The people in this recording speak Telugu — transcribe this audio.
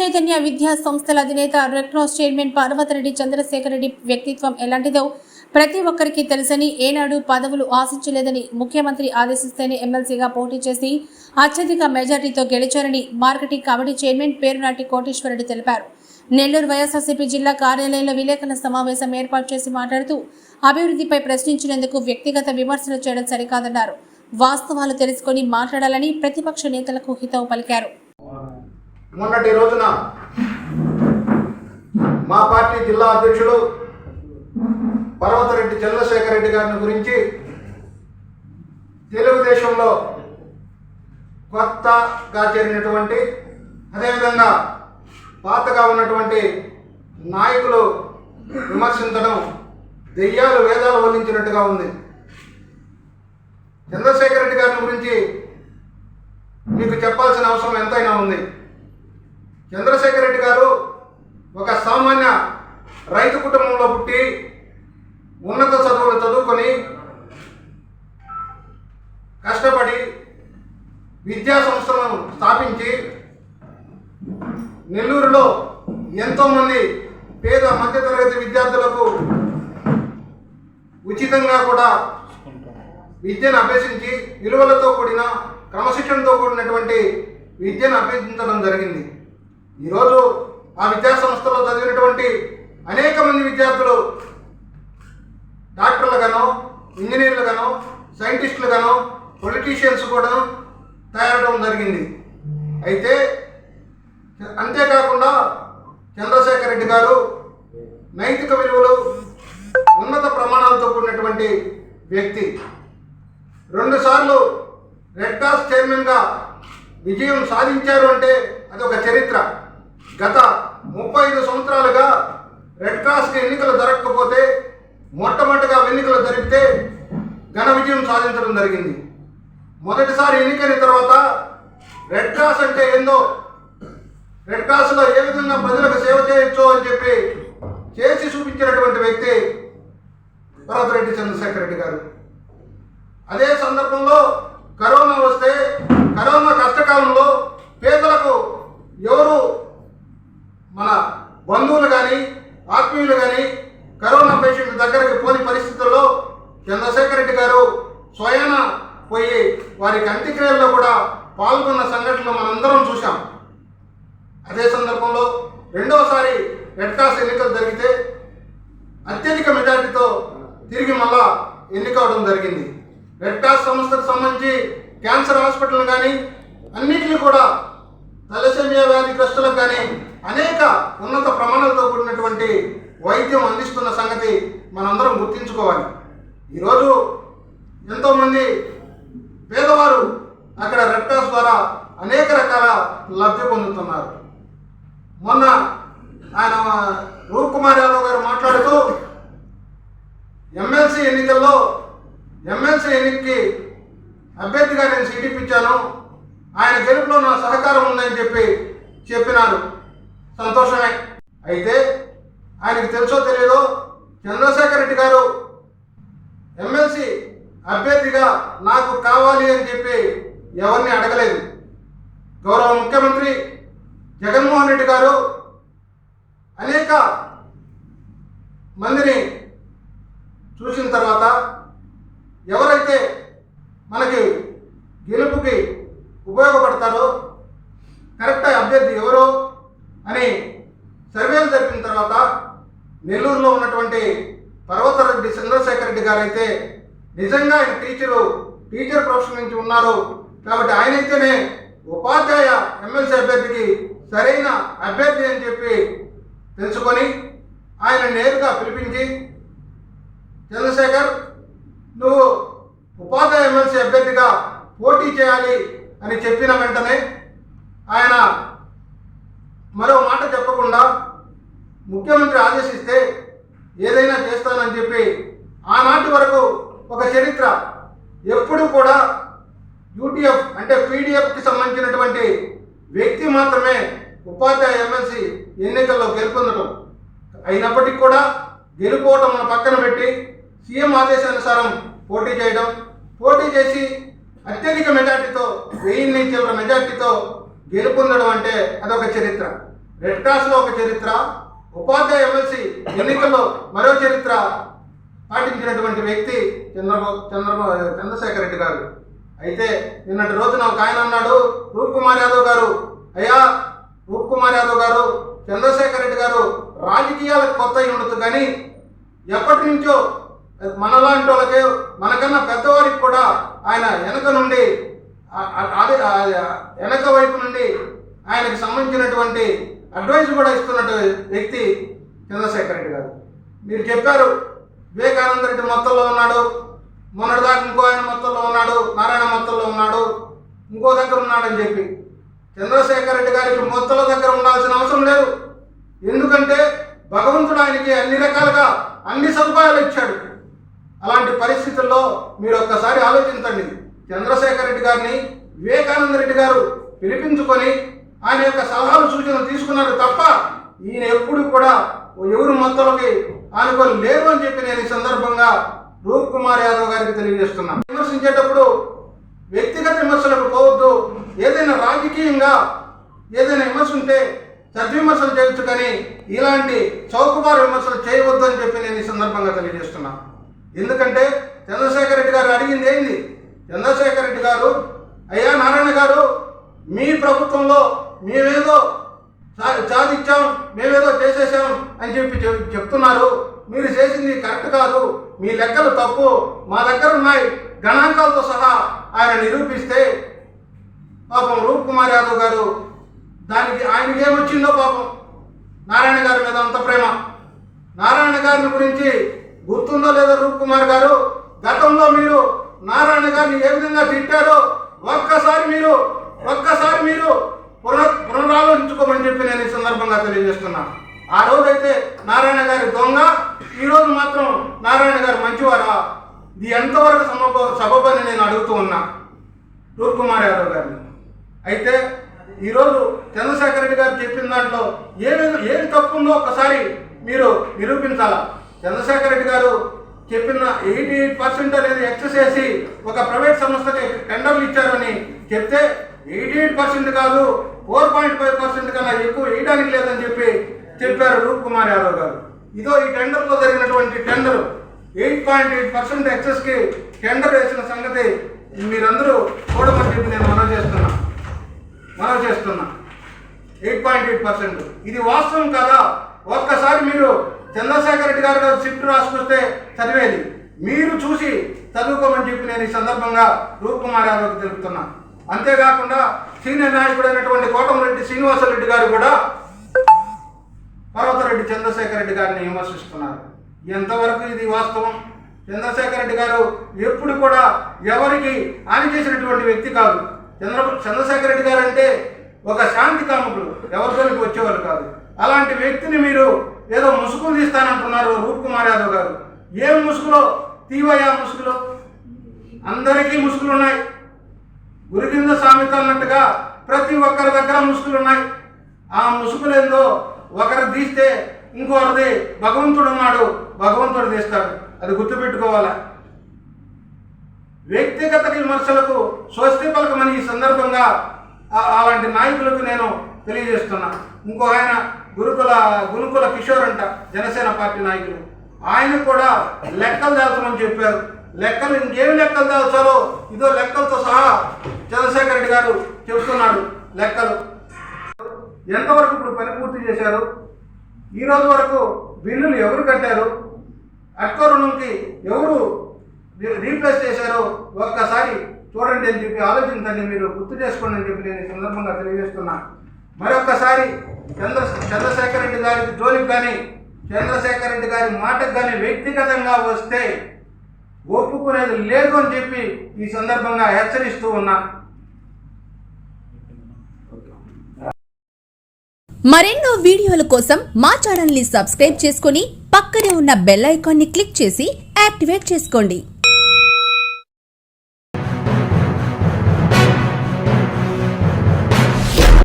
చైతన్య విద్యా సంస్థల అధినేత red cross chairman Parvathireddy Chandrasekhar Reddy వ్యక్తిత్వం ఎలాంటిదో ప్రతి ఒక్కరికి తెలుసని ఏనాడు పదవులు ఆశించలేదని ముఖ్యమంత్రి ఆదేశిస్తేనే ఎమ్మెల్సీగా పోటీ చేసి అత్యధిక మెజార్టీతో గెలిచారని marketing committee chairman Perunati Koteswarareddy తెలిపారు. నెల్లూరు వైఎస్ఆర్సీపీ జిల్లా కార్యాలయంలో విలేకరుల సమావేశం ఏర్పాటు చేసి మాట్లాడుతూ అభివృద్ధిపై ప్రశ్నించినందుకు వ్యక్తిగత విమర్శలు చేయడం సరికాదన్నారు. వాస్తవాలు తెలుసుకొని మాట్లాడాలని ప్రతిపక్ష నేతలకు హితవు పలికారు. మొన్నటి రోజున మా పార్టీ జిల్లా అధ్యక్షుడు పర్వతరెడ్డి చంద్రశేఖర్ రెడ్డి గారిని గురించి తెలుగుదేశంలో కొత్తగా చేరినటువంటి అదేవిధంగా పాతగా ఉన్నటువంటి నాయకులు విమర్శించడం దెయ్యాలు వేదాలు వల్లించినట్టుగా ఉంది. చంద్రశేఖర్ రెడ్డి గారిని గురించి మీకు చెప్పాల్సిన అవసరం ఎంతైనా ఉంది. చంద్రశేఖర్ రెడ్డి గారు ఒక సామాన్య రైతు కుటుంబంలో పుట్టి ఉన్నత చదువులు చదువుకొని కష్టపడి విద్యా సంస్థలను స్థాపించి నెల్లూరులో ఎంతోమంది పేద మధ్యతరగతి విద్యార్థులకు ఉచితంగా కూడా విద్యను అభ్యసించి విలువలతో కూడిన క్రమశిక్షణతో కూడినటువంటి విద్యను అభ్యసించడం జరిగింది. ఈరోజు ఆ విద్యా సంస్థలో చదివినటువంటి అనేక మంది విద్యార్థులు డాక్టర్లుగానో ఇంజనీర్లుగానో సైంటిస్టులుగానో పొలిటీషియన్స్ కూడా తయారవడం జరిగింది. అయితే అంతేకాకుండా చంద్రశేఖర్ రెడ్డి గారు నైతిక విలువలు ఉన్నత ప్రమాణాలతో కూడినటువంటి వ్యక్తి. రెండుసార్లు రెడ్ క్రాస్ చైర్మన్గా విజయం సాధించారు అంటే అది ఒక చరిత్ర. గత ముప్పై ఐదు సంవత్సరాలుగా రెడ్ క్రాస్కి ఎన్నికలు జరగకపోతే మొట్టమొదటిగా ఎన్నికలు జరిపితే ఘన విజయం సాధించడం జరిగింది. మొదటిసారి ఎన్నికైన తర్వాత రెడ్ క్రాస్ అంటే ఏందో రెడ్ క్రాస్లో ఏ విధంగా ప్రజలకు సేవ చేయొచ్చో అని చెప్పి చేసి చూపించినటువంటి వ్యక్తి రెడ్డి చంద్రశేఖర్ రెడ్డి గారు. అదే సందర్భంలో కరోనా వస్తే కరోనా కష్టకాలంలో పేదలకు ఎవరు మన బంధువులు కానీ ఆత్మీయులు కానీ కరోనా పేషెంట్ దగ్గరికి పోని పరిస్థితుల్లో చంద్రశేఖర్ రెడ్డి గారు స్వయాన పోయి వారికి అంత్యక్రియల్లో కూడా పాల్గొన్న సంఘటనలు మనందరం చూశాం. అదే సందర్భంలో రెండోసారి రెడ్ క్రాస్ ఎన్నికలు జరిగితే అత్యధిక మెజార్టీతో తిరిగి మళ్ళా ఎన్నికవడం జరిగింది. రెడ్ క్రాస్ సంస్థకు సంబంధించి క్యాన్సర్ హాస్పిటల్ కానీ అన్నిటిని కూడా తలసేమియా వ్యాధిగ్రస్తులకు కానీ అనేక ఉన్నత ప్రమాణాలతో కూడినటువంటి వైద్యం అందిస్తున్న సంగతి మనందరం గుర్తించుకోవాలి. ఈరోజు ఎంతోమంది పేదవారు అక్కడ రెడ్ క్రాస్ ద్వారా అనేక రకాల లబ్ధి పొందుతున్నారు. మొన్న ఆయన రూప్ కుమార్ యాదవ్ గారు మాట్లాడుతూ ఎమ్మెల్సీ ఎన్నికల్లో ఎమ్మెల్సీ ఎన్నికకి అభ్యర్థిగా నేను సీట్ ఇచ్చాను ఆయన గెలుపులో నా సహకారం ఉందని చెప్పి చెప్పినారు. సంతోషమే. అయితే ఆయనకు తెలుసో తెలియదో చంద్రశేఖర్ రెడ్డి గారు ఎమ్మెల్సీ అభ్యర్థిగా నాకు కావాలి అని చెప్పి ఎవరిని అడగలేదు. గౌరవ ముఖ్యమంత్రి జగన్మోహన్ రెడ్డి గారు అనేక మందిని చూసిన తర్వాత ఎవరైతే మనకి గెలుపుకి ఉపయోగపడతారో కరెక్ట్ అభ్యర్థి ఎవరో అని సర్వేలు జరిపిన తర్వాత నెల్లూరులో ఉన్నటువంటి పర్వతరెడ్డి చంద్రశేఖర్ రెడ్డి గారు అయితే నిజంగా ఆయన టీచరు టీచర్ ప్రొఫెషన్ నుంచి ఉన్నారు. కాబట్టి ఆయనైతేనే ఉపాధ్యాయ ఎమ్మెల్సీ అభ్యర్థికి సరైన అభ్యర్థి అని చెప్పి తెలుసుకొని ఆయన నేరుగా పిలిపించి చంద్రశేఖర్ నువ్వు ఉపాధ్యాయ ఎమ్మెల్సీ అభ్యర్థిగా పోటీ చేయాలి అని చెప్పిన వెంటనే ఆయన మరో మాట చెప్పకుండా ముఖ్యమంత్రి ఆదేశిస్తే ఏదైనా చేస్తానని చెప్పి ఆనాటి వరకు ఒక చరిత్ర ఎప్పుడు కూడా యూటీఎఫ్ అంటే పీడిఎఫ్కి సంబంధించినటువంటి వ్యక్తి మాత్రమే ఉపాధ్యాయ ఎమ్మెల్సీ ఎన్నికల్లో గెలుపొందడం అయినప్పటికీ కూడా గెలుపోవటం మన పక్కన పెట్టి సీఎం ఆదేశానుసారం పోటీ చేయడం. పోటీ చేసి అత్యధిక మెజార్టీతో వెయ్యి నుంచి చిల్లర మెజార్టీతో గెలుపొందడం అంటే అదొక చరిత్ర. రెడ్ క్రాస్లో ఒక చరిత్ర ఉపాధ్యాయ ఎమ్మెల్సీ ఎన్నికల్లో మరో చరిత్ర పాటించినటువంటి వ్యక్తి చంద్రబాబు చంద్రబాబు చంద్రశేఖర్ రెడ్డి గారు. అయితే నిన్నటి రోజున ఒక ఆయన అన్నాడు రూప్ కుమార్ యాదవ్ గారు అయ్యా రూప్ కుమార్ యాదవ్ గారు చంద్రశేఖర్ రెడ్డి గారు రాజకీయాలకు కొత్త అయి ఉండదు కానీ ఎప్పటి నుంచో మనలాంటి వాళ్ళకి మనకన్నా పెద్దవారికి కూడా ఆయన వెనక నుండి అదే వెనక వైపు నుండి ఆయనకు సంబంధించినటువంటి అడ్వైజ్ కూడా ఇస్తున్నట్టు వ్యక్తి చంద్రశేఖర్ రెడ్డి గారు. మీరు చెప్పారు వివేకానంద రెడ్డి మొత్తంలో ఉన్నాడు. మొన్నటిదాకా ఇంకో ఆయన మొత్తంలో ఉన్నాడు. నారాయణ మొత్తంలో ఉన్నాడు. ఇంకో దగ్గర ఉన్నాడని చెప్పి. చంద్రశేఖర్ రెడ్డి గారికి మొత్తంలో దగ్గర ఉండాల్సిన అవసరం లేదు. ఎందుకంటే భగవంతుడు ఆయనకి అన్ని రకాలుగా అన్ని సదుపాయాలు ఇచ్చాడు. అలాంటి పరిస్థితుల్లో మీరు ఒక్కసారి ఆలోచించండి. చంద్రశేఖర్ రెడ్డి గారిని వివేకానంద రెడ్డి గారు పిలిపించుకొని ఆయన యొక్క సలహాలు సూచనలు తీసుకున్నారు తప్ప ఈయన ఎప్పుడు కూడా ఎవరు మొత్తంలోకి ఆనుకొని లేరు అని చెప్పి నేను ఈ సందర్భంగా రూప్ కుమార్ యాదవ్ గారికి తెలియజేస్తున్నాను. విమర్శించేటప్పుడు వ్యక్తిగత విమర్శలకు పోవద్దు. ఏదైనా రాజకీయంగా ఏదైనా విమర్శ ఉంటే సద్విమర్శలు చేయొచ్చు కానీ ఇలాంటి చౌకబారు విమర్శలు చేయవద్దు అని చెప్పి నేను ఈ సందర్భంగా తెలియజేస్తున్నాను. ఎందుకంటే చంద్రశేఖర్ రెడ్డి గారు అడిగింది ఏంది? చంద్రశేఖర్ రెడ్డి గారు అయ్యా నారాయణ గారు మీ ప్రభుత్వంలో మేమేదో చార్జ్ ఇచ్చాం మేమేదో చేసేసాం అని చెప్పి చెప్- చెప్తున్నారు. మీరు చేసింది కరెక్ట్ కాదు. మీ లెక్కలు తప్పు. మా దగ్గర ఉన్నాయి. గణాంకాలతో సహా ఆయన నిరూపిస్తే పాపం రూప్ కుమార్ యాదవ్ గారు దానికి ఆయనకి ఏమొచ్చిందో పాపం. నారాయణ గారి మీద అంత ప్రేమ. నారాయణ గారిని గురించి గుర్తుందో లేదో రూప్ కుమార్ గారు గతంలో మీరు నారాయణ గారిని ఏ విధంగా తిట్టారో ఒక్కసారి మీరు ఒక్కసారి మీరు పునః పునరాలోచించుకోమని చెప్పి నేను ఈ సందర్భంగా తెలియజేస్తున్నా. ఆ రోజైతే నారాయణ గారి దొంగ ఈ రోజు మాత్రం నారాయణ గారు మంచివారా? ఇది ఎంతవరకు సబబ సబబని నేను అడుగుతూ ఉన్నా. రూప్ కుమార్ యాదవ్ గారిని. అయితే ఈరోజు చంద్రశేఖర్ రెడ్డి గారు చెప్పిన దాంట్లో ఏమి ఏది తప్పు ఉందో ఒకసారి మీరు నిరూపించాలా? చంద్రశేఖర్ రెడ్డి గారు చెప్పిన ఎయిటీ ఎయిట్ పర్సెంట్ అనేది ఎక్సెస్ చేసి ఒక ప్రైవేట్ సంస్థకి టెండర్లు ఇచ్చారని చెప్తే ఎయిటీ ఎయిట్ పర్సెంట్ కాదు ఫోర్ పాయింట్ ఫైవ్ పర్సెంట్ కన్నా ఎక్కువ వేయడానికి లేదని చెప్పి చెప్పారు రూప్ కుమార్ యాదవ్ గారు. ఇదో ఈ టెండర్లో జరిగినటువంటి tender. Eight point eight percent ఎక్సెస్కి tender వేసిన సంగతి మీరందరూ చూడమని చెప్పి నేను మనవి చేస్తున్నా. మనవి చేస్తున్నా. Eight point eight percent. ఇది వాస్తవం కదా? ఒక్కసారి మీరు చంద్రశేఖర్ రెడ్డి గారు షిఫ్ట్ రాసుకొస్తే చదివేది. మీరు చూసి చదువుకోమని చెప్పి నేను ఈ సందర్భంగా రూప్ కుమార్ యాదవ్కి తెలుపుతున్నాను అంతేకాకుండా సీనియర్ నాయకుడైనటువంటి కోటమిరెడ్డి శ్రీనివాసరెడ్డి గారు కూడా పర్వతరెడ్డి చంద్రశేఖర్ రెడ్డి గారిని విమర్శిస్తున్నారు. ఎంతవరకు ఇది వాస్తవం? చంద్రశేఖర్ రెడ్డి గారు ఎప్పుడు కూడా ఎవరికి హాని చేసినటువంటి వ్యక్తి కాదు. చంద్ర చంద్రశేఖర్ రెడ్డి గారు అంటే ఒక శాంతి కాముకులు ఎవరితోనికి వచ్చేవారు కాదు. అలాంటి వ్యక్తిని మీరు ఏదో ముసుగులు తీస్తానంటున్నారు రూప్ కుమార్ యాదవ్ గారు. ఏం ముసుగులో? తీవయ్యా ముసుగులో. అందరికీ ముసుగులు ఉన్నాయి. గురికింద సామెత అన్నట్టుగా ప్రతి ఒక్కరి దగ్గర ముసుగులు ఉన్నాయి ఆ ముసుగులేందో ఒకరు తీస్తే ఇంకొకరిది భగవంతుడు ఉన్నాడు భగవంతుడు తీస్తాడు. అది గుర్తుపెట్టుకోవాలా? వ్యక్తిగత విమర్శలకు స్వస్తి పలకమని ఈ సందర్భంగా ఆ- అలాంటి నాయకులకు నేను తెలియజేస్తున్నా. ఇంకో ఆయన గురుకుల గురుకుల కిషోర్ అంట జనసేన పార్టీ నాయకులు ఆయన కూడా లెక్కలు దాల్చమని చెప్పారు. లెక్కలు ఇంకేమి లెక్కలు దాచాలో ఇదో లెక్కలతో సహా చంద్రశేఖర్ రెడ్డి గారు చెప్తున్నాడు లెక్కలు. ఎంతవరకు ఇప్పుడు పని పూర్తి చేశారు? ఈరోజు వరకు బిల్లులు ఎవరు కట్టారు? అట్కో రుణంకి ఎవరు రీప్లేస్ చేశారో ఒక్కసారి చూడండి అని చెప్పి ఆలోచించండి మీరు గుర్తు చేసుకోండి అని చెప్పి నేను ఈ సందర్భంగా తెలియజేస్తున్నా. మరొక్కసారి చంద్ర చంద్రశేఖర్ రెడ్డి గారికి జోలికి కానీ చంద్రశేఖర్ రెడ్డి గారి మాటకు కానీ వ్యక్తిగతంగా వస్తే ఒప్పుకునేది లేదు అని చెప్పి ఈ సందర్భంగా హెచ్చరిస్తూ ఉన్నా. మరెన్నో వీడియోల కోసం మా ఛానల్ని సబ్స్క్రైబ్ చేసుకుని పక్కనే ఉన్న బెల్ ఐకాన్ని క్లిక్ చేసి యాక్టివేట్ చేసుకోండి.